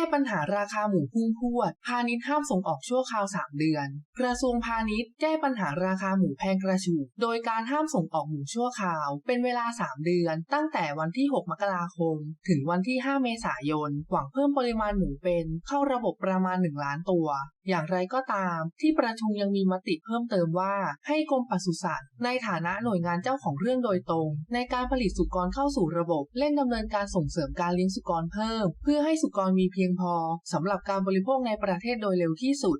ก้ปัญหาราคาหมูพุ่งพรวด พาณิชย์ห้ามส่งออกชั่วคราว 3 เดือน กระทรวงพาณิชย์แก้ปัญหาราคาหมูแพงกระฉูดโดยการห้ามส่งออกหมูชั่วคราว เป็นเวลา 3 เดือน ตั้งแต่วันที่ 6 มกราคม ถึงวันที่ 5 เมษายน หวังเพิ่มปริมาณหมูเป็นเข้าระบบประมาณ 1 ล้านตัวอย่างไรก็ตาม ที่ประชุมยังมีมติเพิ่มเติมว่า ให้กรมปศุสัตว์ ในฐานะหน่วยงานเจ้าของเรื่องโดยตรง ในการผลิตสุกรเข้าสู่ระบบเร่งดำเนินการส่งเสริมการเลี้ยงสุกรเพิ่ม เพื่อให้สุกรมีเพียงพอสำหรับการบริโภคในประเทศโดยเร็วที่สุด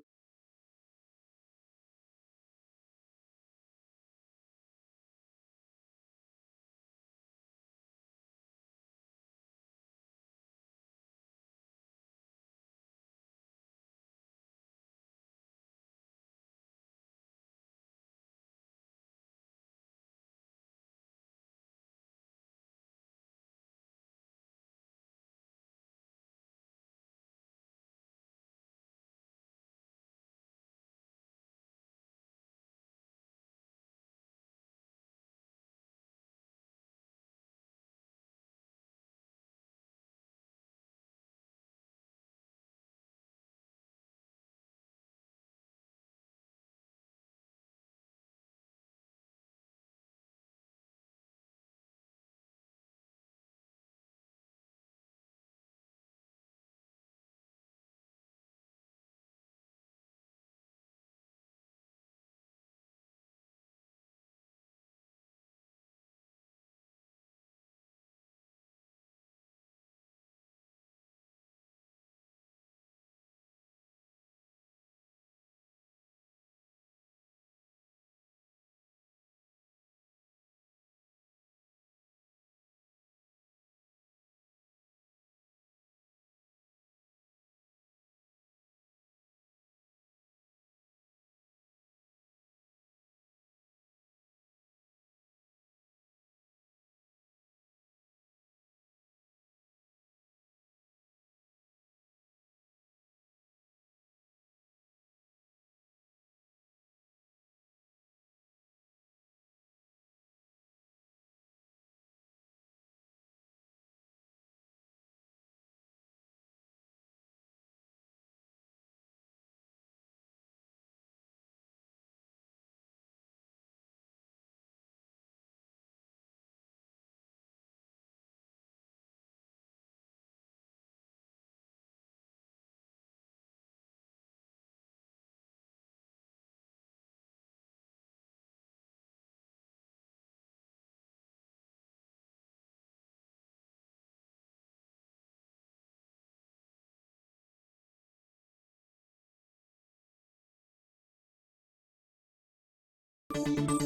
you